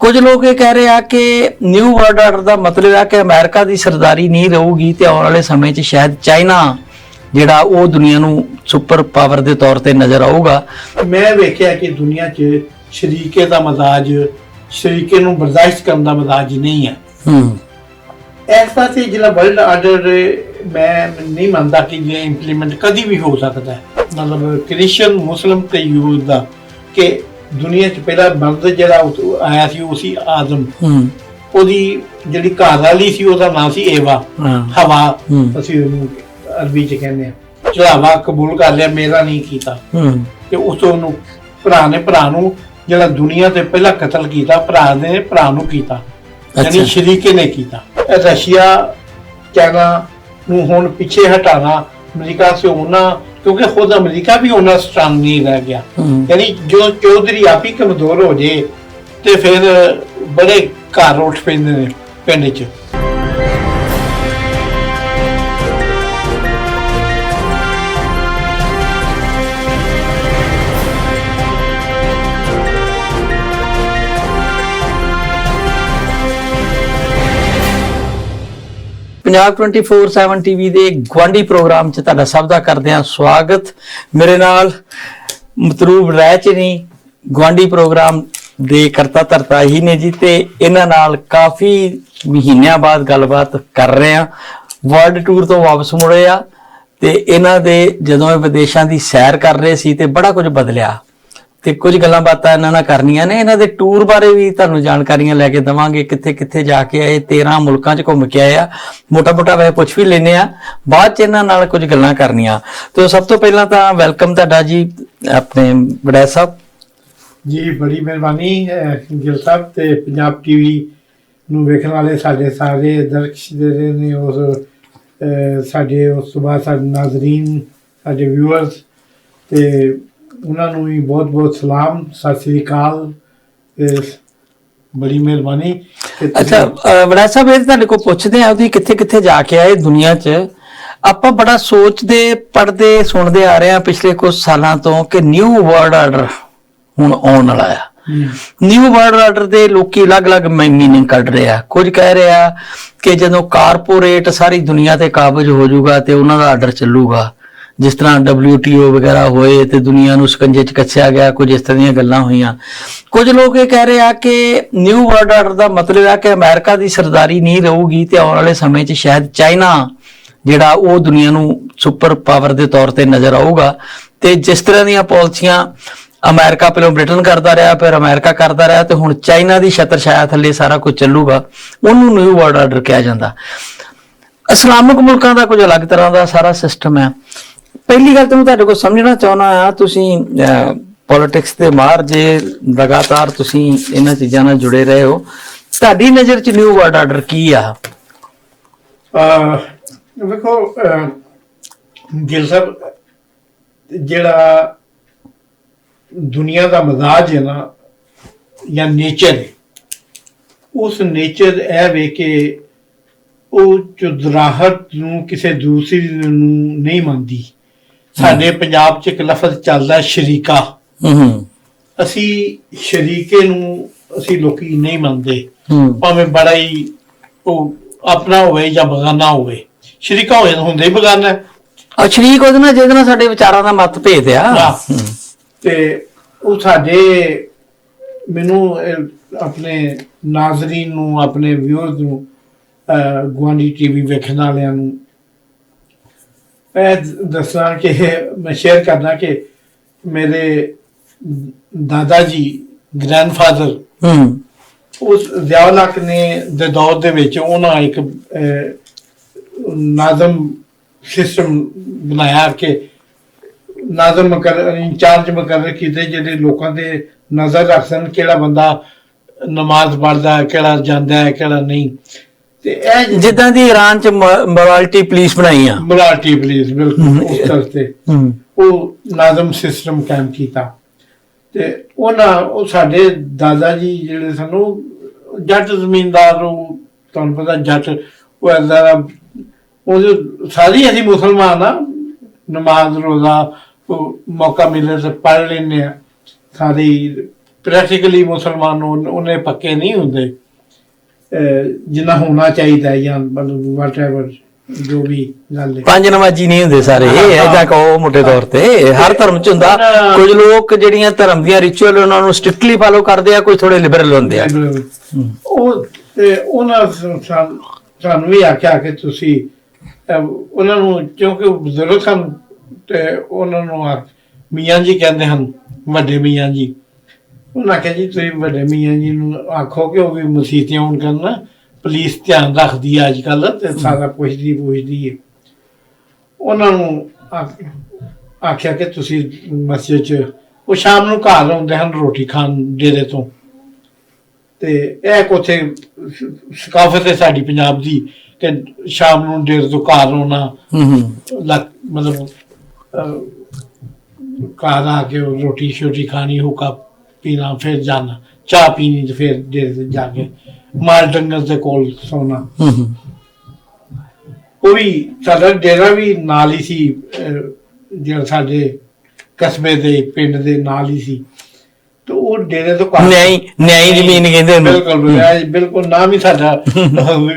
ਕੁਝ ਲੋਕ ਇਹ ਕਹਿ ਰਹੇ ਆ ਕਿ ਨਿਊ ਵਰਲਡ ਆਰਡਰ ਦਾ ਮਤਲਬ ਹੈ ਕਿ ਅਮਰੀਕਾ ਦੀ ਸਰਦਾਰੀ ਨਹੀਂ ਰਹੂਗੀ ਤੇ ਆਉਣ ਵਾਲੇ ਸਮੇਂ 'ਚ ਸ਼ਾਇਦ ਚਾਈਨਾ ਜਿਹੜਾ ਉਹ ਦੁਨੀਆ ਨੂੰ ਸੁਪਰ ਪਾਵਰ ਦੇ ਤੌਰ ਤੇ ਨਜ਼ਰ ਆਊਗਾ। ਮੈਂ ਵੇਖਿਆ ਕਿ ਦੁਨੀਆ 'ਚ ਸ਼ਰੀਕੇ ਦਾ ਮਜ਼ਾਜ ਸ਼ਰੀਕੇ ਨੂੰ ਬਰਦਾਸ਼ਤ ਕਰਨ ਦਾ ਮਜ਼ਾਜ ਨਹੀਂ ਹੈ ਹੂੰ। ਇਸ ਪਾਸੇ ਜਿਹੜਾ ਵਰਲਡ ਆਰਡਰ ਮੈਂ ਨਹੀਂ ਮੰਨਦਾ ਕਿ ਇਹ ਇੰਪਲੀਮੈਂਟ ਕਦੀ ਵੀ ਹੋ ਸਕਦਾ। ਹੈ ਮਤਲਬ ਕ੍ਰਿਸਚੀਅਨ ਮੁਸਲਮ ਤੇ ਯਹੂਦ ਦਾ ਕਿ ਦੁਨੀਆ 'ਚ ਪਹਿਲਾ ਮਰਦ ਜਿਹੜਾ ਉਤ- ਆਇਆ ਸੀ ਉਹ ਸੀ ਆਦਮ ਹੂੰ। ਉਹਦੀ ਜਿਹੜੀ ਘਰ ਵਾਲੀ ਸੀ ਉਹਦਾ ਨਾਮ ਸੀ ਏਵਾ। ਹਾਂ। ਹਵਾ। ਅਸੀਂ ਉਹਨੂੰ ਅਰਬੀ 'ਚ ਕਹਿੰਦੇ ਆ ਚੜਾਵਾ ਕਬੂਲ ਕਰ ਲਿਆ ਮੇਰਾ ਨਹੀਂ ਕੀਤਾ। ਹੂੰ। ਤੇ ਉਸ ਤੋਂ ਉਹਨੂੰ ਭਰਾ ਨੇ ਭਰਾ ਨੂੰ ਜਿਹੜਾ ਦੁਨੀਆ ਤੇ ਪਹਿਲਾ ਕਤਲ ਕੀਤਾ ਭਰਾ ਨੇ ਭਰਾ ਨੂੰ ਕੀਤਾ। ਯਾਨੀ। ਸ਼ਰੀਕੇ ਨੇ ਕੀਤਾ। ਰਸ਼ੀਆ ਚਾਈਨਾ ਨੂੰ ਹੁਣ ਪਿੱਛੇ ਹਟਾਣਾ ਅਮਰੀਕਾ ਸੇ ਹੋਣਾ ਕਿਉਂਕਿ ਖੁਦ ਅਮਰੀਕਾ ਵੀ ਉਹਨਾਂ ਸਟਰੋਂਗ ਨਹੀਂ ਰਹਿ ਗਿਆ। ਯਾਨੀ ਜੋ ਚੌਧਰੀ ਆਪ ਹੀ ਕਮਜ਼ੋਰ ਹੋ ਜੇ ਤੇ ਫਿਰ ਬੜੇ ਘਰ ਉੱਠ ਪੈਂਦੇ ਨੇ ਪਿੰਡ 'ਚ ਪੰਜਾਬ 24/7 ਟੀਵੀ ਦੇ ਗਵਾਂਡੀ ਪ੍ਰੋਗਰਾਮ 'ਚ ਤੁਹਾਡਾ ਸਭ ਦਾ ਕਰਦੇ ਹਾਂ ਸਵਾਗਤ। ਮੇਰੇ ਨਾਲ ਮਤਰੂਬ ਰਹਿਚਨੀ ਗਵਾਂਡੀ ਪ੍ਰੋਗਰਾਮ ਦੇ ਕਰਤਾ ਧਰਤਾ ਹੀ ਨੇ ਜੀ ਤੇ ਇਹਨਾਂ ਨਾਲ ਕਾਫੀ ਮਹੀਨਿਆਂ ਬਾਅਦ ਗੱਲਬਾਤ ਕਰ ਰਹੇ ਆ ਵਰਲਡ ਟੂਰ ਤੋਂ ਵਾਪਸ ਮੁੜੇ ਆ ਤੇ ਇਹਨਾਂ ਦੇ ਜਦੋਂ ਇਹ ਵਿਦੇਸ਼ਾਂ ਦੀ ਸੈਰ ਕਰ ਰਹੇ ਸੀ ਤੇ ਬੜਾ ਕੁਝ ਬਦਲਿਆ। ਤੇ ਕੁਝ ਗੱਲਾਂ ਬਾਤਾਂ ਇਹਨਾਂ ਨਾਲ ਕਰਨੀਆਂ ਨੇ। ਇਹਨਾਂ ਦੇ ਟੂਰ ਬਾਰੇ ਵੀ ਤੁਹਾਨੂੰ ਜਾਣਕਾਰੀਆਂ ਲੈ ਕੇ ਦਵਾਂਗੇ ਕਿੱਥੇ ਕਿੱਥੇ ਜਾ ਕੇ ਆਏ 13 ਮੁਲਕਾਂ 'ਚ ਘੁੰਮ ਕੇ ਆਏ ਆ। ਮੋਟਾ ਮੋਟਾ ਵੈਸੇ ਪੁੱਛ ਵੀ ਲੈਨੇ ਆ। ਬਾਅਦ 'ਚ ਇਹਨਾਂ ਨਾਲ ਕੁਝ ਗੱਲਾਂ ਕਰਨੀਆਂ। ਤੇ ਸਭ ਤੋਂ ਪਹਿਲਾਂ ਤਾਂ ਵੈਲਕਮ ਤੁਹਾਡਾ ਜੀ ਆਪਣੇ ਬੜੈ ਸਾਹਿਬ। ਜੀ ਬੜੀ ਮਿਹਰਬਾਨੀ ਅਹ, ਗਿਲ ਸਾਹਿਬ ਤੇ ਪੰਜਾਬ ਟੀਵੀ ਨੂੰ ਵੇਖਣ ਵਾਲੇ ਸਾਡੇ ਸਾਰੇ ਦਰਸ਼ਕ ਜਿਹੜੇ ਨੇ ਉਸ ਸਾਡੇ ਉਸ ਤੋਂ ਬਾਅਦ ਸਾਡੇ ਨਾਜ਼ਰੀਨ ਸਾਡੇ ਵਿਊਅਰਸ ਤੇ ਉਹਨਾਂ ਨੂੰ ਵੀ ਬਹੁਤ ਬਹੁਤ ਸਲਾਮ ਸਤਿ ਸ੍ਰੀ ਅਕਾਲ ਬੜੀ ਮਿਹਰਬਾਨੀ। ਅੱਛਾ ਬੜਾ ਸਾਹਿਬ ਇਹ ਤੁਹਾਡੇ ਕੋਲ ਪੁੱਛਦੇ ਆ ਤੁਸੀਂ ਕਿੱਥੇ ਕਿੱਥੇ ਜਾ ਕੇ ਆਏ ਦੁਨੀਆ 'ਚ? ਆਪਾਂ ਬੜਾ ਸੋਚਦੇ ਪੜਦੇ ਸੁਣਦੇ ਆ ਰਹੇ ਆ ਪਿਛਲੇ ਕੁਝ ਸਾਲਾਂ ਤੋਂ ਕਿ ਨਿਊ ਵਰਲਡ ਆਰਡਰ ਹੁਣ ਆਉਣ ਵਾਲਾ ਆ। ਨਿਊ ਵਰਲਡ ਆਰਡਰ ਦੇ ਲੋਕੀ ਅਲੱਗ-ਅਲੱਗ ਮੀਨਿੰਗ ਕੱਢ ਰਹੇ ਆ। ਕੁਝ ਕਹਿ ਰਹੇ ਆ ਕਿ ਜਦੋਂ ਕਾਰਪੋਰੇਟ ਸਾਰੀ ਦੁਨੀਆ ਤੇ ਕਾਬਜ ਹੋ ਜਾਊਗਾ ਤੇ ਉਹਨਾਂ ਦਾ ਆਰਡਰ ਚੱਲੂਗਾ। ਜਿਸ ਤਰ੍ਹਾਂ WTO ਵਗੈਰਾ ਹੋਏ ਤੇ ਦੁਨੀਆ ਨੂੰ ਸਕੰਜੇ 'ਚ ਕੱਸਿਆ ਗਿਆ, ਕੁਝ ਇਸ ਤਰ੍ਹਾਂ ਦੀਆਂ ਗੱਲਾਂ ਹੋਈਆਂ। ਕੁਝ ਲੋਕ ਇਹ ਕਹਿ ਰਹੇ ਆ ਕਿ ਨਿਊ ਵਰਲਡ ਆਰਡਰ ਦਾ ਮਤਲਬ ਆ ਕਿ ਅਮਰੀਕਾ ਦੀ ਸਰਦਾਰੀ ਨਹੀਂ ਰਹੂਗੀ ਤੇ ਆਉਣ ਵਾਲੇ ਸਮੇਂ 'ਚ ਸ਼ਾਇਦ ਚਾਈਨਾ, ਜਿਹੜਾ ਉਹ ਦੁਨੀਆ ਨੂੰ ਸੁਪਰ ਪਾਵਰ ਦੇ ਤੌਰ ਤੇ ਨਜ਼ਰ ਆਊਗਾ। ਤੇ ਜਿਸ ਤਰ੍ਹਾਂ ਦੀਆਂ ਪਾਲਿਸੀਆਂ ਅਮਰੀਕਾ ਪਹਿਲਾਂ ਬ੍ਰਿਟਨ ਕਰਦਾ ਰਿਹਾ, ਫਿਰ ਅਮਰੀਕਾ ਕਰਦਾ ਰਿਹਾ ਤੇ ਹੁਣ ਚਾਈਨਾ ਦੀ ਛਤਰ ਛਾਇਆ ਥੱਲੇ ਸਾਰਾ ਕੁਝ ਚੱਲੂਗਾ, ਉਹਨੂੰ ਨਿਊ ਵਰਲਡ ਆਰਡਰ ਕਿਹਾ ਜਾਂਦਾ। ਇਸਲਾਮਿਕ ਮੁਲਕਾਂ ਦਾ ਕੁਝ ਅਲੱਗ ਤਰ੍ਹਾਂ ਦਾ ਸਾਰਾ ਸਿਸਟਮ ਹੈ। ਪਹਿਲੀ ਗੱਲ ਤਾਂ ਮੈਂ ਤੁਹਾਡੇ ਕੋਲ ਸਮਝਣਾ ਚਾਹੁੰਦਾ ਆ ਤੁਸੀਂ ਪੋਲਿਟਿਕਸ ਦੇ ਮਾਰ ਜੇ ਲਗਾਤਾਰ ਤੁਸੀਂ ਇਹਨਾਂ ਚੀਜ਼ਾਂ ਨਾਲ ਜੁੜੇ ਰਹੇ ਹੋ ਤੁਹਾਡੀ ਨਜ਼ਰ 'ਚ ਨਿਊ ਵਰਡ ਆਰਡਰ ਕੀ ਆ? ਅਹ, ਵੇਖੋ ਅਹ, ਗਿਲ ਸਾਹਿਬ ਜਿਹੜਾ ਦੁਨੀਆ ਦਾ ਮਜ਼ਾਜ ਹੈ ਨਾ ਜਾਂ ਨੇਚਰ ਹੈ ਉਸ ਨੇਚਰ ਇਹ ਵੇ ਕੇ ਉਹ ਚੁਦਰਾਹਟ ਨੂੰ ਕਿਸੇ ਦੂਸਰੀ ਨੂੰ ਨਹੀਂ ਮੰਨਦੀ। ਸਾਡੇ ਪੰਜਾਬ 'ਚ ਇੱਕ ਲਫ਼ਜ਼ ਚੱਲਦਾ ਹੈ ਸ਼ਰੀਕਾ ਹੂੰ ਹੂੰ ਅਸੀਂ ਸ਼ਰੀਕੇ ਨੂੰ ਅਸੀਂ ਲੋਕੀ ਨਹੀਂ ਮੰਨਦੇ ਹੂੰ ਭਾਵੇਂ ਬੜਾ ਹੀ ਉਹ ਆਪਣਾ ਹੋਵੇ ਜਾਂ ਬਗਾਨਾ ਹੋਵੇ ਸ਼ਰੀਕਾ ਹੋਏ ਤਾਂ ਹੁੰਦੇ ਹੀ ਬਗਾਨਾ ਹੈ। ਆ ਸ਼ਰੀਕ ਉਹਦੇ ਨਾਲ ਜਿਹਦੇ ਨਾਲ ਸਾਡੇ ਵਿਚਾਰਾਂ ਦਾ ਮਤਭੇਦ ਆ ਹਾਂ। ਹੂੰ। ਤੇ ਉਹ ਸਾਡੇ ਮੈਨੂੰ ਆਪਣੇ ਨਾਜ਼ਰੀਨ ਨੂੰ ਆਪਣੇ ਵਿਊਅਰਸ ਨੂੰ ਗੁਆਂਢੀ ਟੀਵੀ ਵੇਖਣ ਵਾਲਿਆਂ ਨੂੰ ਮੈਂ ਦ- ਦੱਸਣਾ ਕਿ ਮੈਂ ਸ਼ੇਅਰ ਕਰਨਾ ਕਿ ਮੇਰੇ ਦਾਦਾ ਜੀ ਗ੍ਰੈਂਡਫਾਦਰ ਹੂੰ। ਉਸ ਜ਼ਿਆਉਲਕ ਨੇ ਦੇ ਦੌਰ ਦੇ ਵਿੱਚ ਉਹਨਾਂ ਇੱਕ ਨਾਜ਼ਮ ਸਿਸਟਮ ਬਣਾਇਆ ਕਿ ਨਾਜ਼ਮ ਮਕਰ ਇੰਚਾਰਜ ਮੁਕਰਰ ਕੀਤੇ ਜਿਹੜੇ ਲੋਕਾਂ ਤੇ ਨਜ਼ਰ ਰੱਖਣ ਕਿਹੜਾ ਬੰਦਾ ਨਮਾਜ਼ ਪੜ੍ਹਦਾ ਹੈ ਕਿਹੜਾ ਜਾਂਦਾ ਹੈ ਕਿਹੜਾ ਨਹੀਂ। ਤੇ ਇਹ ਜਿੱਦਾਂ ਦੀ ਈਰਾਨ 'ਚ ਮੋਰਾਲਿਟੀ ਪੁਲਿਸ ਬਣਾਈ ਆ। ਮੁਲਾਟੀ ਪਲੀਜ਼ ਬਿਲਕੁਲ ਉਸ ਤਰ੍ਹਾਂ ਤੇ। ਉਹ ਨਾਜ਼ਮ ਸਿਸਟਮ ਕਾਇਮ ਕੀਤਾ। ਤੇ ਉਹਨਾਂ ਉਹ ਸਾਡੇ ਦਾਦਾ ਜੀ ਜਿਹੜੇ ਸਨ ਉਹ ਜੱਟ ਜ਼ਮੀਨਦਾਰ ਉਹ ਤੁਹਾਨੂੰ ਪਤਾ ਜੱਟ ਉਹ ਐਦਾ ਉਹ ਸਾਰੀ ਅਸੀਂ ਮੁਸਲਮਾਨ ਆ ਨਮਾਜ਼ ਰੋਜ਼ਾ ਮੌਕਾ ਮਿਲੇ ਤਾਂ ਪੜ੍ਹ ਲੈਂਦੇ ਆ। ਸਾਰੀ ਪ੍ਰੈਕਟੀਕਲੀ ਮੁਸਲਮਾਨ ਉਹ- ਉਹਨੇ ਪੱਕੇ ਨਹੀਂ ਹੁੰਦੇ। ਜਿੰਨਾ ਹੋਣਾ ਚਾਹੀਦਾ ਜਾਂ ਮਤਲਬ ਵਾਟਐਵਰ ਜੋ ਵੀ ਗੱਲ ਹੈ। ਪੰਜ ਨਮਾਜ਼ੀ ਨਹੀਂ ਹੁੰਦੇ ਸਾਰੇ ਐਦਾਂ ਕਹੋ ਮੋٹے ਤੌਰ ਤੇ ਹਰ ਧਰਮ ਚ ਹੁੰਦਾ। ਕੁਝ ਲੋਕ ਜਿਹੜੀਆਂ ਧਰਮ ਦੀਆਂ ਰਿਚੁਅਲ ਉਹਨਾਂ ਨੂੰ ਸਟ੍ਰਿਕਟਲੀ ਫਾਲੋ ਕਰਦੇ ਆ ਕੋਈ ਥੋੜੇ ਲਿਬਰਲ ਹੁੰਦੇ ਆ। ਉਹ ਤੇ ਉਹਨਾਂ ਸਾਨੂੰ ਵੀ ਆਖਿਆ ਕਿ ਤੁਸੀਂ ਉਹਨਾਂ ਨੂੰ ਕਿਉਂਕਿ ਬਜ਼ੁਰਗ ਸਨ ਤੇ ਉਹਨਾਂ ਨੂੰ ਮੀਆਂ ਜੀ ਕਹਿੰਦੇ ਹਨ ਵੱਡੇ ਮੀਆਂ ਜੀ। ਉਹਨਾਂ ਆਖਿਆ ਜੀ ਤੁਸੀਂ ਵੱਡੇ ਮੀਆਂ ਜੀ ਨੂੰ ਆਖੋ ਕਿ ਉਹ ਵੀ ਮਸੀਤੀਆਂ ਹੋਣ ਕਰਨ। ਪੁਲਿਸ ਧਿਆਨ ਰੱਖਦੀ ਹੈ ਅੱਜ ਕੱਲ ਤੇ ਸਾਰਾ ਪੁੱਛਦੀ ਪੁੱਛਦੀ ਹੈ ਉਹਨਾਂ ਨੂੰ ਆਖ- ਆਖਿਆ ਕਿ ਤੁਸੀਂ ਮਸਜਿਦ ਚ ਉਹ ਸ਼ਾਮ ਨੂੰ ਘਰ ਆਉਂਦੇ ਹਨ ਰੋਟੀ ਖਾਣ ਡੇਰੇ ਤੋਂ। ਤੇ ਇਹ ਕੋਥੇ ਸਕਾਫਤ ਹੈ ਸਾਡੀ ਪੰਜਾਬ ਦੀ ਕਿ ਸ਼ਾਮ ਨੂੰ ਡੇਰੇ ਤੋਂ ਘਰ ਆਉਣਾ। ਮਤਲਬ ਘਰ ਆ ਕੇ ਰੋਟੀ ਸ਼ੋਟੀ ਖਾਣੀ ਹੁਕਾ ਪੀਣਾ ਫਿਰ ਜਾਣਾ। ਚਾਹ ਪੀਣੀ ਤੇ ਫਿਰ ਡੇਰੇ ਤੇ ਜਾ ਕੇ। ਮਾਲ ਡੰਗਰ ਦੇ ਕੋਲ ਸੌਣਾ। ਹੂੰ ਹੂੰ। ਉਹ ਵੀ ਸਾਡਾ ਡੇਰਾ ਵੀ ਨਾਲ ਹੀ ਸੀ ਅਹ, ਜਿਹੜਾ ਸਾਡੇ ਕਸਬੇ ਦੇ ਪਿੰਡ ਦੇ ਨਾਲ ਹੀ ਸੀ। ਤੇ ਉਹ ਡੇਰੇ ਤੋਂ ਘਰ ਨਿਆਈ ਨਿਆਈ ਜ਼ਮੀਨ ਕਹਿੰਦੇ ਉਹਨੂੰ। ਬਿਲਕੁਲ ਬਿਲਕੁਲ ਬਿਲਕੁਲ ਨਾਮ ਹੀ ਸਾਡਾ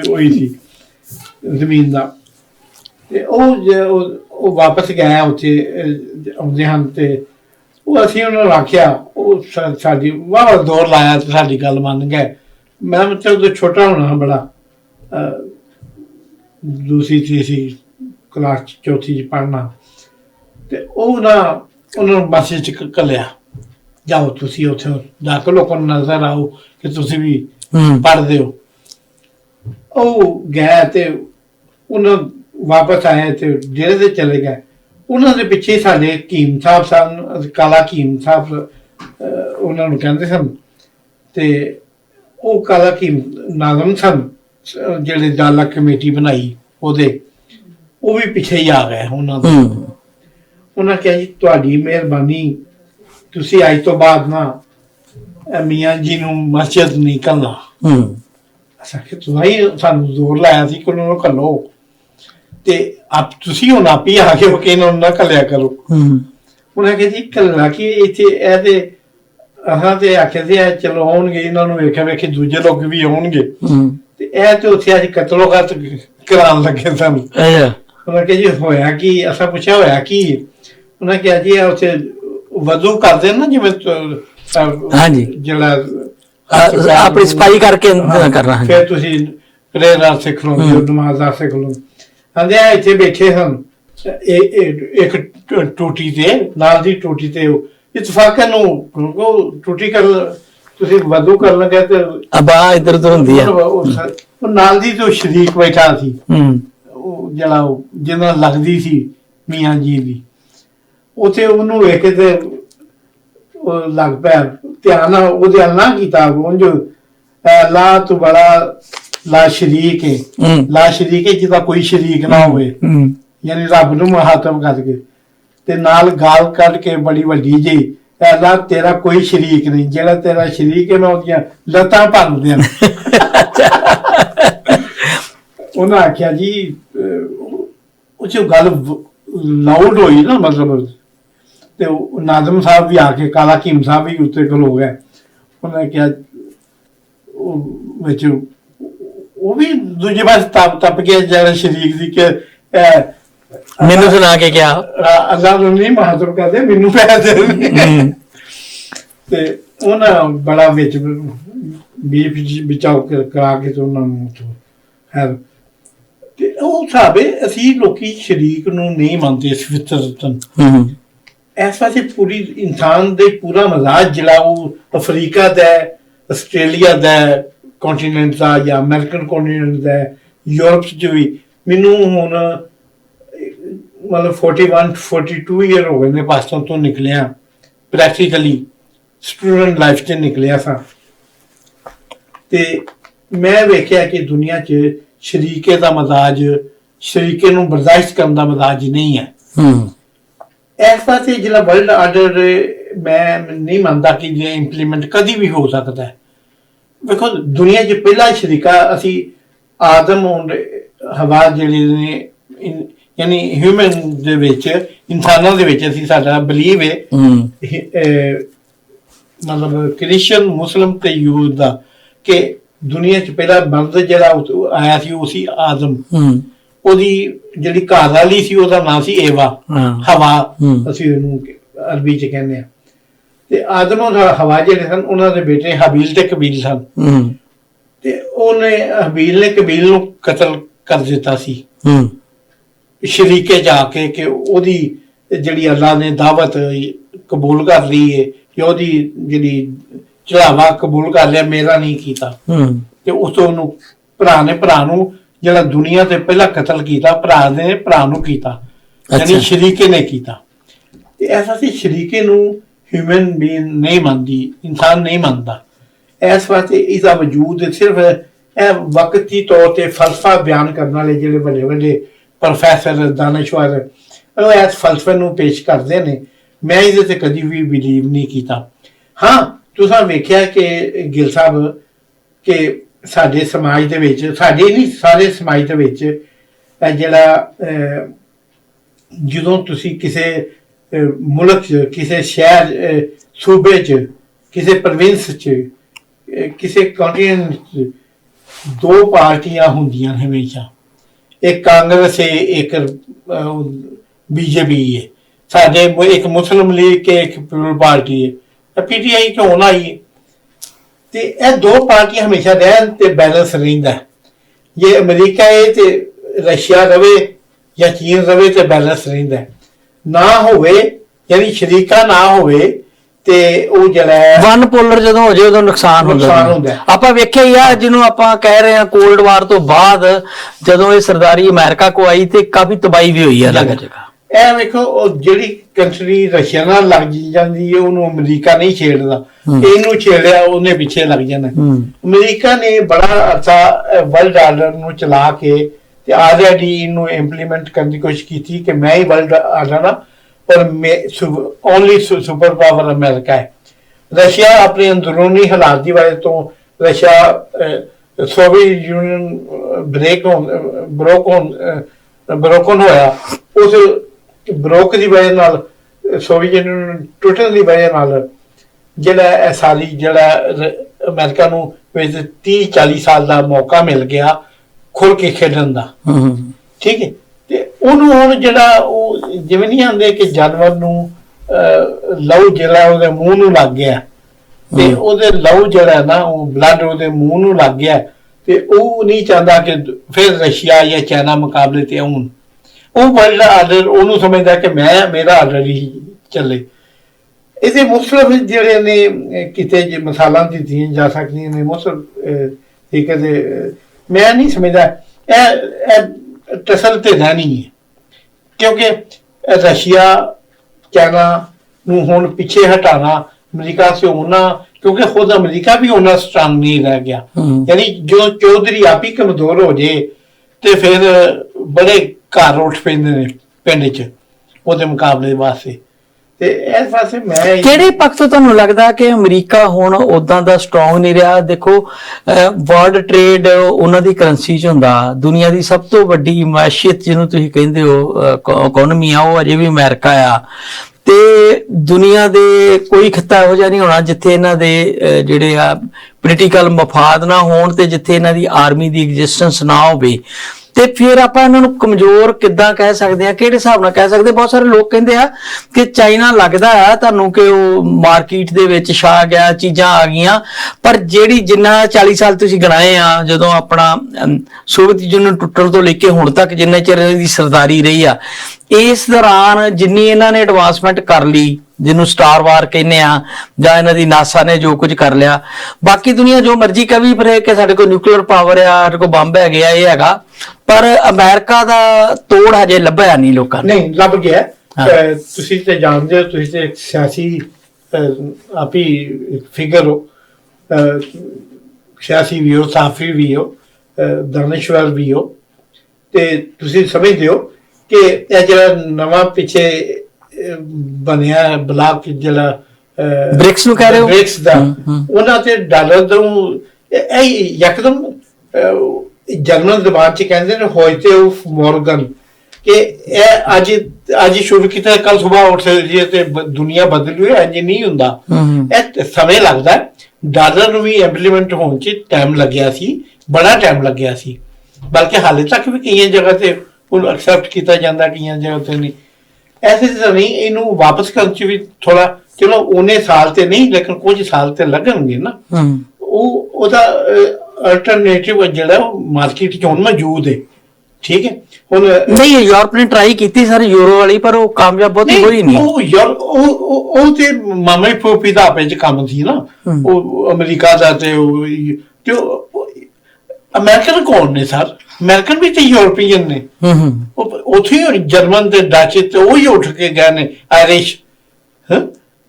ਉਹੀ ਸੀ ਜ਼ਮੀਨ ਦਾ। ਤੇ ਉਹ ਜੇ ਉਹ ਉਹ ਵਾਪਸ ਗਿਆ ਉੱਥੇ ਅਹ, ਆਉਂਦੇ ਹਨ ਤੇ ਉਹ ਅਸੀਂ ਉਹਨਾਂ ਨੂੰ ਆਖਿਆ ਉਹ ਸਾ- ਸਾਡੀ ਵਾਹ ਦੌਰ ਲਾਇਆ ਤੇ ਸਾਡੀ ਗੱਲ ਮੰਨ ਗਏ। ਮੈਂ ਮਤਲਬ ਉਦੋਂ ਛੋਟਾ ਹੋਣਾ ਬੜਾ ਅਹ, ਦੂਸਰੀ ਤੀਸਰੀ ਕਲਾਸ ਚ, ਚੌਥੀ ਚ ਪੜਨਾ ਤੇ ਉਹ ਨਾ ਉਹਨਾਂ ਨੂੰ ਬੱਸ ਚ ਕ- ਘੱਲਿਆ ਜਾਓ ਤੁਸੀਂ ਉੱਥੇ ਕੇ ਲੋਕਾਂ ਨੂੰ ਨਜ਼ਰ ਆਓ ਕਿ ਤੁਸੀਂ ਵੀ ਹੂੰ। ਪੜ੍ਹਦੇ ਹੋ। ਉਹ ਗਿਆ ਤੇ ਉਹਨਾਂ ਵਾਪਸ ਆਏ ਤੇ ਡੇਰੇ ਤੇ ਚਲੇ ਗਏ। ਉਹਨਾਂ ਦੇ ਪਿੱਛੇ ਸਾਡੇ ਕੀਮ ਸਾਹਿਬ ਸਨ ਕਾਲਾ ਕੀਮ ਸਾਹਿਬ ਉਹਨਾਂ ਨੂੰ ਕਹਿੰਦੇ ਸਨ। ਤੇ ਉਹ ਕਾਲਾ ਕੀਮ ਨਾਜ਼ਮ ਸਨ ਜਿਹੜੇ ਦਾਲਾ ਕਮੇਟੀ ਬਣਾਈ ਉਹਦੇ। ਉਹ ਵੀ ਪਿੱਛੇ ਹੀ ਆ ਗਏ ਉਹਨਾਂ ਦੇ। ਉਹਨਾਂ ਕਿਹਾ ਜੀ ਤੁਹਾਡੀ ਮਿਹਰਬਾਨੀ ਤੁਸੀਂ ਅੱਜ ਤੋਂ ਬਾਅਦ ਨਾ ਮੀਆਂ ਜੀ ਨੂੰ ਮਸਜਿਦ ਨਹੀਂ ਕਰਨਾ ਹੂੰ। ਅਸਾਂ ਕਿ ਤੁਸੀਂ ਸਾਨੂੰ ਜ਼ੋਰ ਲਾਇਆ ਸੀ ਕਿ ਉਹਨਾਂ ਨੂੰ ਕੱਲੋ ਤੇ ਆਪ ਤੁਸੀਂ ਹੁਣ ਆਪ ਹੀ ਆ ਕੇ ਇਹਨਾਂ ਨੂੰ ਨਾ ਕੱਲਿਆ ਕਰੋ। ਹੂੰ। ਉਹਨਾਂ ਕਿਹਾ ਜੀ ਕੱਲਾ ਕਿ ਇੱਥੇ ਇਹ ਤੇ ਅਸਾਂ ਤੇ ਆਖਿਆ ਸੀ ਇਹ ਚਲੋ ਆਉਣਗੇ ਇਹਨਾਂ ਨੂੰ ਵੇਖਿਆ ਵੇਖੇ ਦੂਜੇ ਲੋਕ ਵੀ ਆਉਣਗੇ। ਹੂੰ। ਤੇ ਇਹ ਤੇ ਉੱਥੇ ਅੱਜ ਕਤਲੋ ਕਤ ਕਰਾਉਣ ਲੱਗੇ ਸਨ। ਅੱਛਾ। ਉਹਨਾਂ ਕਿਹਾ ਜੀ ਹੋਇਆ ਕੀ? ਅਸਾਂ ਪੁੱਛਿਆ ਹੋਇਆ ਕੀ? ਉਹਨਾਂ ਕਿਹਾ ਜੀ ਇਹ ਉੱਥੇ ਵਜ਼ੂ ਕਰਦੇ ਨੇ ਜਿਵੇਂ ਅਹ ਹਾਂਜੀ। ਜਿਹੜਾ ਆਪਣੀ ਸਫ਼ਾਈ ਕਰਕੇ ਹਾਂ, ਕਰਨਾ ਹੈ ਫਿਰ ਤੁਸੀਂ ਪ੍ਰੇਰਾ ਸਿੱਖ ਲਓ। ਨਮਾਜ਼ ਦਾ ਸਿੱਖ ਲਓ। ਕਹਿੰਦੇ ਆ ਇੱਥੇ ਬੈਠੇ ਹਨ ਇਹ ਇੱਕ ਟੂਟੀ ਤੇ ਨਾਲ ਦੀ ਟੂਟੀ ਤੇ ਇਤਫਾਕਨ ਨੂੰ ਉਹ ਟੂਟੀ ਕਰ ਤੁਸੀਂ ਵਜ਼ੂ ਕਰ ਲਗੇ ਤੇ ਅਬਾ ਇਧਰ ਤੋਂ ਹੁੰਦੀ ਆ। ਉਹ ਨਾਲ ਦੀ ਤੋਂ ਸ਼ਰੀਕ ਬੈਠਾ ਸੀ। ਹੂੰ। ਉਹ ਜਿਹੜਾ ਨਾਲ ਲੱਗਦੀ ਸੀ ਮੀਆਂ ਜੀ ਦੀ। ਉਥੇ ਉਹਨੂੰ ਵੇਖ ਕੇ ਤੇ ਉਹ ਲੱਗ ਪਿਆ। ਧਿਆਨ ਨਾਲ ਉਹਦੇ ਵੱਲ ਨਾ ਕੀਤਾ। ਉਹ ਲਾ ਤੂੰ ਬੜਾ ਲਾ ਸ਼ਰੀਕ ਹੈ। ਲਾ ਸ਼ਰੀਕ ਹੈ ਜਿਹਦਾ ਕੋਈ ਸ਼ਰੀਕ ਨਾ ਹੋਵੇ। ਯਾਨੀ ਰੱਬ ਨੂੰ ਮਹਾਤਮ ਕਰਕੇ ਤੇ ਨਾਲ ਗਾਲ ਕੱਢ ਕੇ ਬੜੀ ਵੱਡੀ ਜੀ ਅੱਲਾ ਤੇਰਾ ਕੋਈ ਸ਼ਰੀਕ ਨਹੀਂ ਜਿਹੜਾ ਤੇਰਾ ਸ਼ਰੀਕ ਹੈ ਮੈਂ ਉਹਦੀਆਂ ਲੱਤਾਂ ਭੰਨ ਦਿਆਂ ਉਹਨਾਂ ਆਖਿਆ ਜੀ ਉਹ ਜੋ ਗੱਲ ਲਾਊਡ ਹੋਈ ਨਾ ਮਤਲਬ। ਤੇ ਉਹ ਨਾਜ਼ਮ ਸਾਹਿਬ ਵੀ ਆ ਕੇ ਕਾਲਾ ਕੀਮ ਸਾਹਿਬ ਵੀ ਉੱਤੇ ਖਲੋ ਗਏ। ਉਹਨਾਂ ਨੇ ਕਿਹਾ ਉਹ ਵਿੱਚ ਉਹ ਵੀ ਦੂਜੇ ਪਾਸੇ ਤਪ ਤਪ ਕੇ ਜਿਹੜਾ ਸ਼ਰੀਕ ਸੀ ਕਿ ਮੈਨੂੰ ਸੁਣਾ ਕੇ ਕਿਹਾ। ਅ- ਅੱਲਾ ਨੂੰ ਨਹੀਂ ਮਹਾਤਮ ਕਰਦੇ ਮੈਨੂੰ ਪੈਸੇ ਦੇ ਤੇ ਉਹਨਾਂ ਬੜਾ ਵਿੱਚ ਬੀਫ ਵਿਚਾਉ ਕਰਾ ਕੇ ਤੇ ਉਹਨਾਂ ਨੂੰ ਹੈ। ਤੇ ਉਹ ਸਾਬੇ ਅਸੀਂ ਲੋਕੀ ਸ਼ਰੀਕ ਨੂੰ ਨਹੀਂ ਮੰਨਦੇ ਇਸ ਫਿਤਰਤ ਨੂੰ ਹੂੰ ਇਸ ਪਾਸੇ ਪੂਰੀ ਇਨਸਾਨ ਦੇ ਪੂਰਾ ਮਜ਼ਾਜ ਜਿਹੜਾ ਉਹ ਅਫਰੀਕਾ ਦਾ ਆਸਟ੍ਰੇਲੀਆ ਦਾ ਕੰਟੀਨੈਂਟ ਦਾ ਜਾਂ ਅਮਰੀਕਨ ਕੰਟੀਨੈਂਟ ਦਾ ਯੂਰਪ ਚ ਵੀ। ਮੈਨੂੰ ਹੁਣ ਮਤਲਬ 41 42 ਇਅਰ ਹੋ ਗਏ ਨੇ ਪਾਕਿਸਤਾਨ ਤੋਂ ਨਿਕਲਿਆ। ਪ੍ਰੈਕਟੀਕਲੀ ਸਟੂਡੈਂਟ ਲਾਈਫ ਚ ਨਿਕਲਿਆ ਸਾਂ। ਤੇ ਮੈਂ ਵੇਖਿਆ ਕਿ ਦੁਨੀਆ 'ਚ ਸ਼ਰੀਕੇ ਦਾ ਮਜ਼ਾਜ ਸ਼ਰੀਕੇ ਨੂੰ ਬਰਦਾਸ਼ਤ ਕਰਨ ਦਾ ਮਜ਼ਾਜ ਨਹੀਂ ਹੈ। ਹੂੰ। ਇਸ ਪਾਸੇ ਜਿਹੜਾ ਵਰਲਡ ਆਰਡਰ ਮੈਂ ਨਹੀਂ ਮੰਨਦਾ ਕਿ ਜੇ ਇੰਪਲੀਮੈਂਟ ਕਦੀ ਵੀ ਹੋ ਸਕਦਾ ਹੈ। ਵੇਖੋ ਦੁਨੀਆ 'ਚ ਪਹਿਲਾ ਸ਼ਰੀਕਾ ਅਸੀਂ ਆਦਮ ਔਰ ਹਵਾ ਜਿਹੜੇ ਨੇ ਯਾਨੀ ਹਿਊਮਨ ਦੇ ਵਿੱਚ ਇਨਸਾਨਾਂ ਦੇ ਵਿੱਚ ਅਸੀਂ ਸਾਡਾ ਬਲੀਵ ਹੈ। ਮਤਲਬ ਕ੍ਰਿਸਚੀਅਨ ਮੁਸਲਮ ਤੇ ਯਹੂਦ ਦਾ ਕਿ ਦੁਨੀਆ 'ਚ ਪਹਿਲਾ ਮਰਦ ਜਿਹੜਾ ਆਇਆ ਸੀ ਉਹ ਸੀ ਆਦਮ। ਉਹਦੀ ਜਿਹੜੀ ਘਰ ਵਾਲੀ ਸੀ ਉਹਦਾ ਨਾਮ ਸੀ ਏਵਾ। ਹਵਾ। ਅਸੀਂ ਉਹਨੂੰ ਅਰਬੀ 'ਚ ਕਹਿੰਦੇ ਆ ਤੇ ਆਦਮ ਔਰ ਹਵਾ ਜਿਹੜੇ ਸਨ ਉਹਨਾਂ ਦੇ ਬੇਟੇ ਹਬੀਲ ਤੇ ਕਬੀਲ ਸਨ। ਹੂੰ। ਤੇ ਉਹਨੇ ਹਬੀਲ ਨੇ ਕਬੀਲ ਨੂੰ ਕਤਲ ਕਰ ਦਿੱਤਾ ਸੀ। ਹੂੰ। ਸ਼ਰੀਕੇ ਜਾ ਕੇ ਕਿ ਉਹਦੀ ਜਿਹੜੀ ਅੱਲਾ ਨੇ ਦਾਵਤ ਕਬੂਲ ਕਰ ਲਈ ਹੈ ਕਿ ਉਹਦੀ ਜਿਹੜੀ ਚੜਾਵਾ ਕਬੂਲ ਕਰ ਲਿਆ ਮੇਰਾ ਨਹੀਂ ਕੀਤਾ। ਹੂੰ। ਤੇ ਉਸ ਤੋਂ ਉਹਨੂੰ ਭਰਾ ਨੇ ਭਰਾ ਨੂੰ ਜਿਹੜਾ ਦੁਨੀਆ ਤੇ ਪਹਿਲਾ ਕਤਲ ਕੀਤਾ ਭਰਾ ਨੇ ਭਰਾ ਨੂੰ ਕੀਤਾ ਯਾਨੀ। ਸ਼ਰੀਕੇ ਨੇ ਕੀਤਾ। ਤੇ ਐਸਾ ਸੀ ਸ਼ਰੀਕੇ ਨੂੰ ਹਿਊਮਨ ਬੀਇੰਗ ਨਹੀਂ ਮੰਨਦੀ, ਇਨਸਾਨ ਨਹੀਂ ਮੰਨਦਾ। ਇਸ ਵਾਸਤੇ ਇਸ ਵਜੂਦ ਸਿਰਫ ਇਹ ਵਕਤੀ ਤੌਰ ਤੇ ਫਲਸਫਾ ਬਿਆਨ ਕਰਨ ਵਾਲੇ ਜਿਹੜੇ ਵੱਡੇ ਵੱਡੇ ਪ੍ਰੋਫੈਸਰ ਦਾਨਸ਼ਵਰ ਉਹ ਇਸ ਫਲਸਫੇ ਨੂੰ ਪੇਸ਼ ਕਰਦੇ ਨੇ। ਮੈਂ ਇਹਦੇ ਤੇ ਕਦੀ ਵੀ ਬਿਲੀਵ ਨਹੀਂ ਕੀਤਾ। ਹਾਂ, ਤੁਸੀਂ ਵੇਖਿਆ ਕਿ ਗਿਲ ਸਾਹਿਬ, ਕਿ ਸਾਡੇ ਸਮਾਜ ਦੇ ਵਿੱਚ, ਸਾਡੇ ਨਹੀਂ, ਸਾਰੇ ਸਮਾਜ ਦੇ ਵਿੱਚ ਜਿਹੜਾ ਜਦੋਂ ਤੁਸੀਂ ਕਿਸੇ ਮੁਲਕ 'ਚ, ਕਿਸੇ ਸ਼ਹਿਰ ਸੂਬੇ 'ਚ, ਕਿਸੇ ਪ੍ਰੋਵਿੰਸ 'ਚ ਕਿਸੇ ਕੰਟੀਨੈਂਟ 'ਚ ਦੋ ਪਾਰਟੀਆਂ ਹੁੰਦੀਆਂ ਨੇ ਹਮੇਸ਼ਾ। ਇੱਕ ਕਾਂਗਰਸ ਹੈ ਇੱਕ ਬੀਜੇਪੀ ਹੈ ਸਾਡੇ ਇੱਕ ਮੁਸਲਿਮ ਲੀਗ ਕੇ ਇੱਕ ਪੀਪਲ ਪਾਰਟੀ ਹੈ ਪੀਟੀਆਈ ਕਿਉਂ ਨਾ ਆਈ? ਹੈ ਤੇ ਇਹ ਦੋ ਪਾਰਟੀਆਂ ਹਮੇਸ਼ਾ ਰਹਿਣ ਤੇ ਬੈਲੈਂਸ ਰਹਿੰਦਾ ਜੇ ਅਮਰੀਕਾ ਹੈ ਤੇ ਰਸ਼ੀਆ ਰਵੇ ਜਾਂ ਚੀਨ ਰਵੇ ਤੇ ਬੈਲੈਂਸ ਰਹਿੰਦਾ ਨਾ ਹੋਵੇ ਯਾਨੀ ਸ਼ਰੀਕਾ ਨਾ ਹੋਵੇ ਤੇ ਉਹ ਜਿਹੜਾ ਵਨ ਪੋਲਰ ਜਦੋਂ ਹੋ ਜਾਏ ਉਦੋਂ ਨੁਕਸਾਨ ਹੁੰਦਾ ਜੀ। ਹੁੰਦਾ। ਆਪਾਂ ਵੇਖਿਆ ਹੀ ਆ ਜਿਹਨੂੰ ਆਪਾਂ ਕਹਿ ਰਹੇ ਆ ਕੋਲਡ ਵਾਰ ਤੋਂ ਬਾਅਦ ਜਦੋਂ ਇਹ ਸਰਦਾਰੀ ਅਮਰੀਕਾ ਕੋ ਆਈ ਤੇ ਕਾਫੀ ਤਬਾਹੀ ਵੀ ਹੋਈ ਹੈ ਅਲੱਗ ਜਗ੍ਹਾ ਇਹ ਵੇਖੋ ਉਹ ਜਿਹੜੀ ਕੰਟਰੀ ਰਸ਼ੀਆ ਨਾਲ ਲੱਗ ਜਾਂਦੀ ਹੈ ਉਹਨੂੰ ਅਮਰੀਕਾ ਨਹੀਂ ਛੇੜਦਾ। ਇਹਨੂੰ ਛੇੜਿਆ ਉਹਨੇ ਪਿੱਛੇ ਲੱਗ ਜਾਣਾ ਹੂੰ ਅਮਰੀਕਾ ਨੇ ਬੜਾ ਅਰਸਾ ਵਰਲਡ ਆਰਡਰ ਨੂੰ ਚਲਾ ਕੇ ਤੇ ਆਲਰੇਡੀ ਇਹਨੂੰ ਇੰਪਲੀਮੈਂਟ ਕਰਨ ਦੀ ਕੋਸ਼ਿਸ਼ ਕੀਤੀ ਕਿ ਮੈਂ ਹੀ ਵਰਲਡ ਆਰਡਰ ਆ, ਪਰ ਮੈਂ ਓਨਲੀ ਸੁਪਰ ਪਾਵਰ ਅਮਰੀਕਾ ਹੈ। ਰਸ਼ੀਆ ਆਪਣੇ ਅੰਦਰੂਨੀ ਹਾਲਾਤ ਦੀ ਵਜ੍ਹਾ ਤੋਂ ਰਸ਼ੀਆ ਸੋਵੀਅਤ ਯੂਨੀਅਨ ਬ੍ਰੇਕ ਹੋਣ ਬ੍ਰੋਕ ਹੋਣ ਬ੍ਰੋਕਨ ਹੋਇਆ। ਉਸ ਬ੍ਰੋਕ ਦੀ ਵਜ੍ਹਾ ਨਾਲ ਸੋਵੀਅਤ ਯੂਨੀਅਨ ਟੁੱਟਣ ਦੀ ਵਜ੍ਹਾ ਨਾਲ ਜਿਹੜਾ ਇਹ ਸਾਰੀ, ਜਿਹੜਾ ਰ- ਅਮਰੀਕਾ ਨੂੰ ਵਿੱਚ 30 40 ਸਾਲ ਦਾ ਮੌਕਾ ਮਿਲ ਗਿਆ। ਖੁੱਲ ਕੇ ਖੇਡਣ ਦਾ। ਹੂੰ ਠੀਕ ਹੈ? ਤੇ ਉਹਨੂੰ ਹੁਣ ਜਿਹੜਾ ਉਹ ਜਿਵੇਂ ਨਹੀਂ ਆਂਦੇ ਕਿ ਜਾਨਵਰ ਨੂੰ ਲਹੂ ਜਿਹੜਾ ਉਹਦੇ ਮੂੰਹ ਨੂੰ ਲੱਗ ਗਿਆ। ਤੇ। ਉਹਦੇ ਲਹੂ ਜਿਹੜਾ ਨਾ ਉਹ ਬਲੱਡ ਉਹਦੇ ਮੂੰਹ ਨੂੰ ਲੱਗ ਗਿਆ। ਤੇ ਉਹ ਨਹੀਂ ਚਾਹੁੰਦਾ ਕਿ ਫਿਰ ਰਸ਼ੀਆ ਜਾਂ ਚਾਈਨਾ ਮੁਕਾਬਲੇ ਤੇ ਆਉਣ। ਉਹ ਵਰਲਡ ਆਰਡਰ ਉਹਨੂੰ ਸਮਝਦਾ ਕਿ ਮੈਂ ਮੇਰਾ ਆਰਡਰ ਹੀ ਚੱਲੇ। ਇਹਦੇ ਮੁਸਲਮ ਜਿਹੜੇ ਨੇ ਕਿਤੇ ਜੇ ਮਿਸਾਲਾਂ ਦਿੱਤੀਆਂ ਜਾ ਸਕਦੀਆਂ ਨੇ ਮੁਸਲਮ ਅਹ, ਠੀਕ ਹੈ ਤੇ ਅਹ, ਮੈਂ ਨਹੀਂ ਸਮਝਦਾ। ਇਹ ਇਹ ਤਸਲ ਤੇ ਨਹੀਂ ਹੈ। ਕਿਉਂਕਿ ਰਸ਼ੀਆ ਚਾਈਨਾ ਨੂੰ ਹੁਣ ਪਿੱਛੇ ਹਟਾਣਾ ਅਮਰੀਕਾ ਸੇ ਹੋਣਾ ਕਿਉਂਕਿ ਖੁਦ ਅਮਰੀਕਾ ਵੀ ਉਹਨਾਂ ਸਟਰੋਂਗ ਨਹੀਂ ਰਹਿ ਗਿਆ। ਯਾਨੀ ਜੋ ਚੌਧਰੀ ਆਪ ਹੀ ਕਮਜ਼ੋਰ ਹੋ ਜੇ ਤੇ ਫਿਰ ਬੜੇ ਘਰ ਉੱਠ ਪੈਂਦੇ ਨੇ ਪਿੰਡ 'ਚ ਉਹਦੇ ਮੁਕਾਬਲੇ ਵਾਸਤੇ। ਤੇ ਇਸ ਪਾਸੇ ਮੈਂ ਕਿਹੜੇ ਪੱਖ ਤੋਂ ਤੁਹਾਨੂੰ ਲੱਗਦਾ ਕਿ ਅਮਰੀਕਾ ਹੁਣ ਉਦਾਂ ਦਾ ਸਟਰੋਂਗ ਨਹੀਂ ਰਿਹਾ? ਦੇਖੋ ਵਰਲਡ ਟ੍ਰੇਡ ਉਹਨਾਂ ਦੀ ਕਰੰਸੀ ਚ ਹੁੰਦਾ। ਦੁਨੀਆ ਦੀ ਸਭ ਤੋਂ ਵੱਡੀ ਮਾਸ਼ੀਅਤ ਜਿਹਨੂੰ ਤੁਸੀਂ ਕਹਿੰਦੇ ਹੋ ਇਕਨੋਮੀ ਆ, ਉਹ ਅਜੇ ਵੀ ਅਮਰੀਕਾ ਆ। ਤੇ ਦੁਨੀਆ ਦੇ ਕੋਈ ਖਿੱਤਾ ਇਹੋ ਜਿਹਾ ਨਹੀਂ ਹੋਣਾ ਜਿੱਥੇ ਇਹਨਾਂ ਦੇ ਜਿਹੜੇ ਆ ਪੋਲੀਟੀਕਲ ਮਫਾਦ ਨਾ ਹੋਣ ਤੇ ਜਿੱਥੇ ਇਹਨਾਂ ਦੀ ਆਰਮੀ ਦੀ ਐਗਜ਼ਿਸਟੈਂਸ ਨਾ ਹੋਵੇ। ਤੇ ਫਿਰ ਆਪਾਂ ਇਹਨਾਂ ਨੂੰ ਕਮਜ਼ੋਰ ਕਿੱਦਾਂ ਕਹਿ ਸਕਦੇ ਆ ਕਿਹੜੇ ਹਿਸਾਬ ਨਾਲ ਕਹਿ ਸਕਦੇ ਬਹੁਤ ਸਾਰੇ ਲੋਕ ਕਹਿੰਦੇ ਆ ਕਿ ਚਾਈਨਾ ਲੱਗਦਾ ਆ ਤੁਹਾਨੂੰ ਕਿ ਉਹ ਮਾਰਕੀਟ ਦੇ ਵਿੱਚ ਛਾ ਗਿਆ ਚੀਜ਼ਾਂ ਆ ਗਈਆਂ। ਪਰ ਜਿਹੜੀ ਜਿੰਨਾ 40 ਸਾਲ ਤੁਸੀਂ ਗਣਾਏ ਆ ਜਦੋਂ ਆਪਣਾ ਅਮ, ਸੋਵੀਅਤ ਯੂਨੀਅਨ ਟੁੱਟਣ ਤੋਂ ਲੈ ਕੇ ਹੁਣ ਤੱਕ ਜਿੰਨੇ ਚਿਰ ਦੀ ਸਰਦਾਰੀ ਰਹੀ ਆ ਇਸ ਦੌਰਾਨ ਜਿੰਨੀ ਇਹਨਾਂ ਨੇ ਐਡਵਾਂਸਮੈਂਟ ਕਰ ਲਈ ਜਿਹਨੂੰ ਸਟਾਰ ਵਾਰ ਕਹਿੰਦੇ ਆ ਜਾਂ ਇਹਨਾਂ ਦੀ ਨਾਸਾ ਨੇ ਜੋ ਕੁਝ ਕਰ ਲਿਆ। ਬਾਕੀ ਦੁਨੀਆ ਜੋ ਮਰਜ਼ੀ ਕਵੀ ਪਰ ਕਿ ਸਾਡੇ ਕੋਲ ਨਿਊਕਲੀਅਰ ਪਾਵਰ ਆ ਸਾਡੇ ਕੋਲ ਬੰਬ ਹੈਗੇ ਆ ਇਹ ਹੈਗਾ। ਪਰ ਅਮਰੀਕਾ ਦਾ ਤੋੜ ਹਜੇ ਲੱਭਿਆ ਨਹੀਂ ਲੋਕਾਂ ਨੇ। ਨਹੀਂ ਲੱਭ ਗਿਆ। ਤੁਸੀਂ ਤੇ ਜਾਣਦੇ ਹੋ ਤੁਸੀਂ ਤੇ ਸਿਆਸੀ ਆਪ ਫਿਗਰ ਹੋ। ਸਿਆਸੀ ਵੀ ਹੋ ਸਾਫੀ ਵੀ ਹੋ ਅਹ, ਦਾਨਸ਼ਵਰ ਵੀ ਹੋ। ਤੇ ਤੁਸੀਂ ਸਮਝਦੇ ਹੋ ਕਿ ਇਹ ਜਿਹੜਾ ਨਵਾਂ ਪਿੱਛੇ ਬਣਿਆ ਬਲਾਕ ਜਿਹੜਾ BRICS ਨੂੰ ਕਹਿ ਰਹੇ ਹੋ? BRICS ਦਾ। ਉਹਨਾਂ ਤੇ ਡਾਲਰ ਤੋਂ ਇਹ ਯਕਦਮ ਜਰਮਨ ਜ਼ਬਾਨ ਚ ਕਹਿੰਦੇ ਨੇ ਹੋਇਤੇ ਉਫ ਮੋਰਗਨ ਕਿ ਇਹ ਅੱਜ ਅੱਜ ਸ਼ੁਰੂ ਕੀਤਾ ਕੱਲ ਸਵੇਰ ਉੱਠ ਜੇ ਤੇ ਦੁਨੀਆ ਬਦਲ ਗਈ ਇੰਜ ਨਹੀਂ ਹੁੰਦਾ ਇਹ ਸਮੇਂ ਲੱਗਦਾ। ਡਾਲਰ ਨੂੰ ਵੀ ਇੰਪਲੀਮੈਂਟ ਹੋਣ 'ਚ ਟਾਈਮ ਲੱਗਿਆ ਸੀ ਬੜਾ ਟਾਈਮ ਲੱਗਿਆ ਸੀ ਬਲਕਿ ਹਾਲੇ ਤੱਕ ਵੀ ਕਈਆਂ ਜਗ੍ਹਾ ਤੇ ਉਹਨੂੰ ਐਕਸੈਪਟ ਕੀਤਾ ਜਾਂਦਾ ਕਈਆਂ ਜਗ੍ਹਾ ਤੇ ਨਹੀਂ ਐਸੇ ਤਾਂ ਨਹੀਂ ਇਹਨੂੰ ਵਾਪਸ ਕਰਨ 'ਚ ਵੀ ਥੋੜਾ ਚਲੋ ਉਹਨੇ ਸਾਲ ਤੇ ਨਹੀਂ ਲੇਕਿਨ ਕੁਝ ਸਾਲ ਤੇ ਲੱਗਣਗੇ ਨਾ। ਉਹ ਉਹਦਾ ਅਲਟਰਨੇਟਿਵ ਜਿਹੜਾ ਉਹ ਮਾਰਕੀਟ 'ਚ ਹੁਣ ਮੌਜੂਦ ਹੈ ਠੀਕ ਹੈ ਹੁਣ ਨਹੀਂ ਯੂਰਪ ਨੇ ਟਰਾਈ ਕੀਤੀ ਸਾਰੀ ਯੂਰੋ ਵਾਲੀ ਪਰ ਉਹ ਕਾਮਯਾਬ ਬਹੁਤੀ ਹੋਈ ਨਹੀਂ। ਉਹ ਯਾਰ ਉਹ ਤੇ ਮਾਮਾ ਫੋਪੀ ਦਾ ਆਪੇ ਚ ਕੰਮ ਸੀ ਨਾ। ਉਹ ਅਮਰੀਕਾ ਦਾ ਤੇ ਉਹ- ਅਮਰੀਕਨ ਕੌਣ ਨੇ ਸਰ? ਅਮਰੀਕਨ ਵੀ ਤੇ ਯੂਰਪੀਅਨ ਨੇ। ਹੂੰ ਹੂੰ। ਉੱਥੇ ਹੀ ਜਰਮਨ ਤੇ ਡੱਚ ਤੇ ਉਹ ਹੀ ਉੱਠ ਕੇ ਗਏ ਨੇ ਆਇਰਿਸ਼। ਹਾਂ?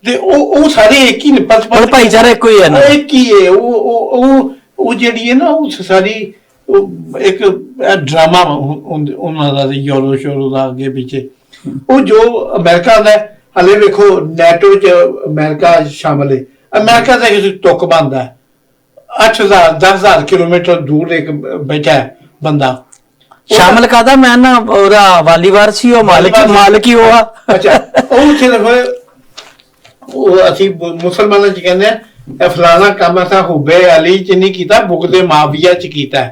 ਤੇ ਉਹ ਉਹ ਸਾਰੇ ਇੱਕ ਹੀ ਨੇ ਪਤ ਭਾਈਚਾਰਾ ਇੱਕੋ ਹੀ ਹੈ ਨਾ। ਇੱਕ ਹੀ ਹੈ। ਉਹ ਉਹ ਉਹ ਜਿਹੜੀ ਹੈ ਨਾ ਉਹ ਸਾਰੀ ਇੱਕ ਡਰਾਮਾ ਉਹਨਾਂ ਦਾ ਯੂਰੋ ਸ਼ੋਰੋ ਦਾ ਅੱਗੇ ਪਿੱਛੇ। ਉਹ ਜੋ ਅਮਰੀਕਾ ਦਾ ਹਲੇ ਵੇਖੋ ਨੈਟੋ ਚ ਅਮਰੀਕਾ ਸ਼ਾਮਲ ਹੈ। ਅਮਰੀਕਾ ਦਾ ਕਿਸੇ ਤੁਕ ਬੰਦਾ ਹੈ। 8000 10000 ਕਿਲੋਮੀਟਰ ਦੂਰ ਇੱਕ ਬੈਠਾ ਹੈ। ਬੰਦਾ। ਸ਼ਾਮਲ ਕਾਦਾ ਮੈਂ ਨਾ ਉਹਦਾ ਵਾਲੀਵਾਰ ਸੀ ਉਹ ਮਾਲਕ। ਮਾਲਕ ਹੀ ਉਹ ਆ। ਅੱਛਾ ਉਹ ਸਿਰਫ ਉਹ ਅਸੀਂ ਮੁਸਲਮਾਨਾਂ ਚ ਕਹਿੰਦੇ ਆ ਇਹ ਫਲਾਣਾ ਕੰਮ ਅਸਾਂ ਹੁਬੇ ਅਲੀ ਚ ਨਹੀਂ ਕੀਤਾ ਬੁਗਦੇ ਮਾਵੀਆ ਚ ਕੀਤਾ।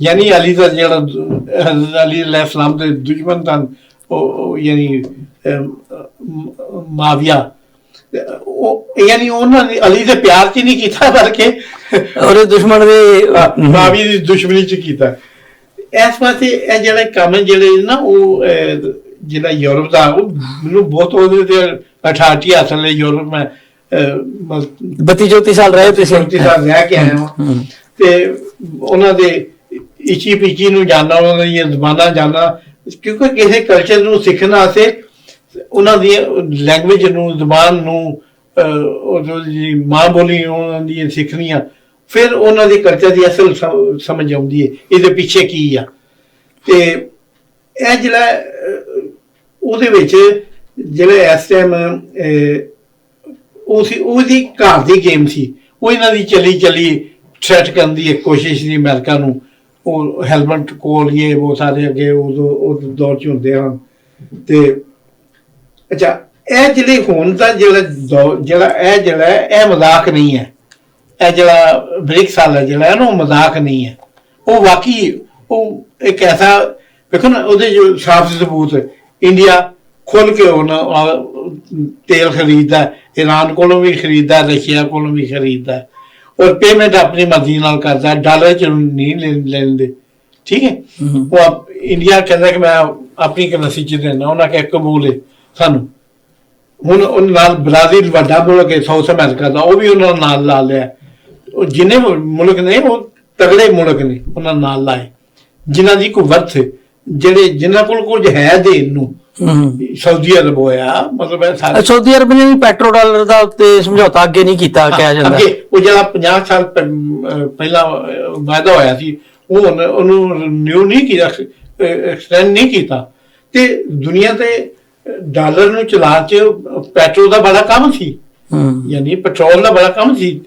ਯਾਨੀ ਅਲੀ ਦਾ ਜਿਹੜਾ ਹਜ਼ਰਤ ਅਲੀ ਅਲੈਹਿ ਸਲਾਮ ਦੇ ਦੁਸ਼ਮਣ ਤਾਂ ਉਹ ਯਾਨੀ ਮਾਵੀਆ ਉਹ ਯਾਨੀ ਉਹਨਾਂ ਨੇ ਅਲੀ ਦੇ ਪਿਆਰ ਚ ਨਹੀਂ ਕੀਤਾ ਬਲਕਿ ਉਹਦੇ ਦੁਸ਼ਮਣ ਦੇ ਮਾਵੀਆ ਦੀ ਦੁਸ਼ਮਣੀ ਚ ਕੀਤਾ। ਇਸ ਪਾਸੇ ਇਹ ਜਿਹੜਾ ਕੰਮ ਜਿਹੜੇ ਨਾ ਉਹ ਜਿਹੜਾ ਯੂਰਪ ਦਾ ਉਹ ਮੈਨੂੰ ਬਹੁਤ ਉਹਦੇ ਤੇ ਅਠਾਟੀ ਹਾਸਲ ਹੈ ਯੂਰਪ ਮੈਂ 32 34 ਸਾਲ ਰਹੇ ਤੁਸੀਂ ਸੰਤੀ ਦਾ ਰਹਿ ਕੇ ਆਇਆ ਹਾਂ। ਤੇ ਉਹਨਾਂ ਦੇ ਇਚੀ ਪਿਚੀ ਨੂੰ ਜਾਣਨਾ ਉਹਨਾਂ ਦੀਆਂ ਜ਼ਬਾਨਾਂ ਜਾਣਨਾ ਕਿਉਂਕਿ ਕਿਸੇ ਕਲਚਰ ਨੂੰ ਸਿੱਖਣ ਵਾਸਤੇ ਉਹਨਾਂ ਦੀ ਲੈਂਗੁਏਜ ਨੂੰ ਜ਼ਬਾਨ ਨੂੰ ਉਹ ਜੋ ਜੀ ਮਾਂ ਬੋਲੀ ਉਹਨਾਂ ਦੀ ਸਿੱਖਣੀਆਂ ਫਿਰ ਉਹਨਾਂ ਦੇ ਕਲਚਰ ਦੀ ਅਸਲ ਸਮ- ਸਮਝ ਆਉਂਦੀ ਹੈ ਇਹਦੇ ਪਿੱਛੇ ਕੀ ਆ? ਤੇ ਇਹ ਜਿਹੜਾ ਉਹਦੇ ਵਿੱਚ ਜਿਹੜੇ ਇਸ ਟਾਈਮ ਉਹ ਸੀ, ਉਹਦੀ ਘਰ ਦੀ ਗੇਮ ਸੀ। ਉਹ ਇਹਨਾਂ ਦੀ ਚਲੀ ਚਲੀ ਥ੍ਰੈਟ ਕਰਨ ਦੀ ਇੱਕ ਕੋਸ਼ਿਸ਼ ਸੀ ਅਮਰੀਕਾ ਨੂੰ। ਉਹ ਹੈਲਮਟ ਕੋਲ ਇਹ, ਉਹ ਸਾਰੇ ਅੱਗੇ ਉਦੋਂ ਉਹ ਦੌਰ ਚ ਹੁੰਦੇ ਹਨ। ਤੇ ਅੱਛਾ, ਇਹ ਜਿਹੜੇ ਹੁਣ ਤਾਂ ਜਿਹੜਾ ਦੌਰ- ਜਿਹੜਾ ਇਹ ਜਿਹੜਾ, ਇਹ ਮਜ਼ਾਕ ਨਹੀਂ ਹੈ। ਇਹ ਜਿਹੜਾ ਬ੍ਰਿਕਸ ਵਾਲਾ ਜਿਹੜਾ ਹੈ ਨਾ ਉਹ ਮਜ਼ਾਕ ਨਹੀਂ ਹੈ ਉਹ ਵਾਕਈ ਉਹ ਇੱਕ ਐਸਾ ਵੇਖੋ ਨਾ ਉਹਦੇ ਜੋ ਸਾਫ਼ ਸਬੂਤ। ਇੰਡੀਆ ਖੁੱਲ ਕੇ ਅਹ, ਤੇਲ ਖਰੀਦਦਾ ਈਰਾਨ ਕੋਲੋਂ ਵੀ ਖਰੀਦਦਾ ਰਸ਼ੀਆ ਕੋਲੋਂ ਵੀ ਖਰੀਦਦਾ। ਔਰ ਪੇਮੈਂਟ ਆਪਣੀ ਮਰਜ਼ੀ ਨਾਲ ਕਰਦਾ ਡਾਲਰ ਚ ਨਹੀਂ ਲੈਂਦੇ ਠੀਕ ਹੈ। ਉਹ ਇੰਡੀਆ ਕਹਿੰਦਾ ਕਿ ਮੈਂ ਆਪਣੀ ਕਰੰਸੀ ਚ ਦੇਣਾ ਉਹਨਾਂ ਕੇ ਕਬੂਲ ਹੈ ਸਾਨੂੰ ਹੁਣ ਉਹਨਾਂ ਨਾਲ ਬ੍ਰਾਜ਼ੀਲ ਵੱਡਾ ਮੁਲਕ ਹੈ ਸਾਊਥ ਅਮਰੀਕਾ ਦਾ ਉਹ ਵੀ ਉਹਨਾਂ ਨਾਲ ਲਾ ਲਿਆ ਉਹ ਜਿੰਨੇ ਮੁਲਕ ਨੇ ਉਹ ਤਗੜੇ ਮੁਲਕ ਨੇ ਉਹਨਾਂ ਨਾਲ ਲਾਏ। ਜਿਨ੍ਹਾਂ ਦੀ ਕੋਈ ਵਰਥ ਜਿਹੜੇ ਜਿਨ੍ਹਾਂ ਕੋਲ ਕੁਝ ਹੈ ਦੇਣ ਨੂੰ ਸਾਊਦੀ ਅਰਬ ਹੋਇਆ ਮਤਲਬ ਇਹ ਸਾਰੇ ਸਾਊਦੀ ਅਰਬ ਨੇ ਵੀ ਪੈਟਰੋ ਡਾਲਰ ਦਾ ਉੱਤੇ ਸਮਝੌਤਾ ਅੱਗੇ ਨਹੀਂ ਕੀਤਾ ਕਿਹਾ ਜਾਂਦਾ। ਅੱਗੇ ਉਹ ਜਿਹੜਾ 50 ਸਾਲ ਪਹਿਲਾਂ ਵਾਅਦਾ ਹੋਇਆ ਸੀ ਉਹ ਉਹਨੂੰ ਨਿਊ ਨਹੀਂ ਕੀਤਾ ਐਕਸਟੈਂਡ ਨਹੀਂ ਕੀਤਾ। ਤੇ ਦੁਨੀਆ ਤੇ ਡਾਲਰ ਨੂੰ ਚਲਾਉਣ ਚ ਪੈਟਰੋਲ ਦਾ ਬੜਾ ਕੰਮ ਸੀ। ਯਾਨੀ ਪੈਟਰੋਲ ਦਾ ਬੜਾ ਕੰਮ ਸੀ।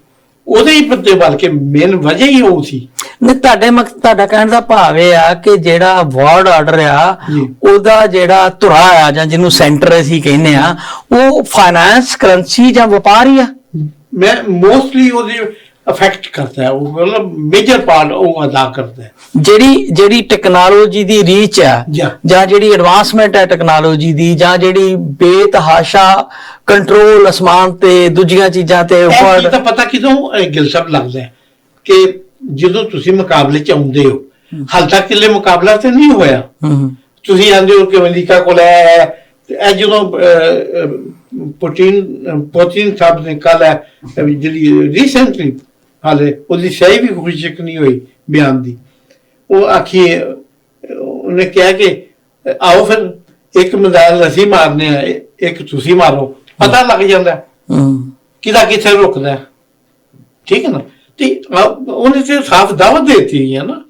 ਉਹਦੇ ਹੀ ਪੱਤੇ ਬਲਕਿ ਮੇਨ ਵਜ੍ਹਾ ਹੀ ਉਹ ਸੀ ਨੇ ਤੁਹਾਡੇ ਮਕ ਤੁਹਾਡਾ ਕਹਿਣ ਦਾ ਭਾਵ ਇਹ ਆ ਕਿ ਜਿਹੜਾ ਵਾਰਡ ਆਰਡਰ ਆ। ਉਹਦਾ ਜਿਹੜਾ ਧੁਰਾ ਆ ਜਾਂ ਜਿਹਨੂੰ ਸੈਂਟਰ ਅਸੀਂ ਕਹਿੰਦੇ ਆ ਉਹ ਫਾਈਨਾਂਸ ਕਰੰਸੀ ਜਾਂ ਵਪਾਰ ਹੀ ਆ ਮੈਂ ਮੋਸਟਲੀ ਉਹਦੇ ਅਫੈਕਟ ਕਰਦਾ ਹੈ ਉਹ ਮਤਲਬ ਮੇਜਰ ਪਾਰਟ ਉਹ ਅਦਾ ਕਰਦਾ ਹੈ। ਜਿਹੜੀ ਜਿਹੜੀ ਟੈਕਨੋਲੋਜੀ ਦੀ ਰੀਚ ਆ ਜਾਂ। ਜਾਂ ਜਿਹੜੀ ਐਡਵਾਂਸਮੈਂਟ ਹੈ ਟੈਕਨੋਲੋਜੀ ਦੀ ਜਾਂ ਜਿਹੜੀ ਬੇਤਹਾਸ਼ਾ ਕੰਟਰੋਲ ਅਸਮਾਨ ਤੇ ਦੂਜੀਆਂ ਚੀਜ਼ਾਂ ਤੇ ਇਹ ਵਰਡ ਤਾਂ ਪਤਾ ਕਿਦੋਂ ਇਹ ਗਿਲਸਬ ਲੱਗਦਾ ਹੈ ਕਿ ਜਦੋਂ ਤੁਸੀਂ ਮੁਕਾਬਲੇ ਚ ਆਉਂਦੇ ਹੋ ਹਾਲ ਤੱਕ ਕਿਲੇ ਮੁਕਾਬਲਾ ਤੇ ਨਹੀਂ ਹੋਇਆ। ਹੂੰ ਤੁਸੀਂ ਆਂਦੇ ਹੋ ਕਿ ਅਮਰੀਕਾ ਕੋਲ ਹੈ ਤੇ ਇਹ ਜਦੋਂ ਅਹ, ਅਹ, ਪੁਟਿਨ ਪੁਟਿਨ ਸਾਹਿਬ ਨੇ ਕੱਲ ਹੈ ਅਹ, ਜਿਹੜੀ ਰੀਸੈਂਟਲੀ ਹਾਲੇ ਉਹਦੀ ਸਹੀ ਵੀ ਖੁਸ਼ਕ ਨਹੀਂ ਹੋਈ ਬਿਆਨ ਦੀ। ਉਹ ਆਖੀ ਉਹਨੇ ਕਿਹਾ ਕਿ ਆਓ ਫਿਰ ਇੱਕ ਮਿਜ਼ਾਈਲ ਅਸੀਂ ਮਾਰਨੇ ਆ ਇੱਕ ਤੁਸੀਂ ਮਾਰੋ। ਪਤਾ ਲੱਗ ਜਾਂਦਾ। ਕਿਹਦਾ ਕਿੱਥੇ ਰੁਕਦਾ। ਠੀਕ ਹੈ ਨਾ? ਤੇ ਉਹਨੇ ਤੇ ਸਾਫ਼ ਦਾਵਤ ਦੇਤੀ ਹੈ ਨਾ।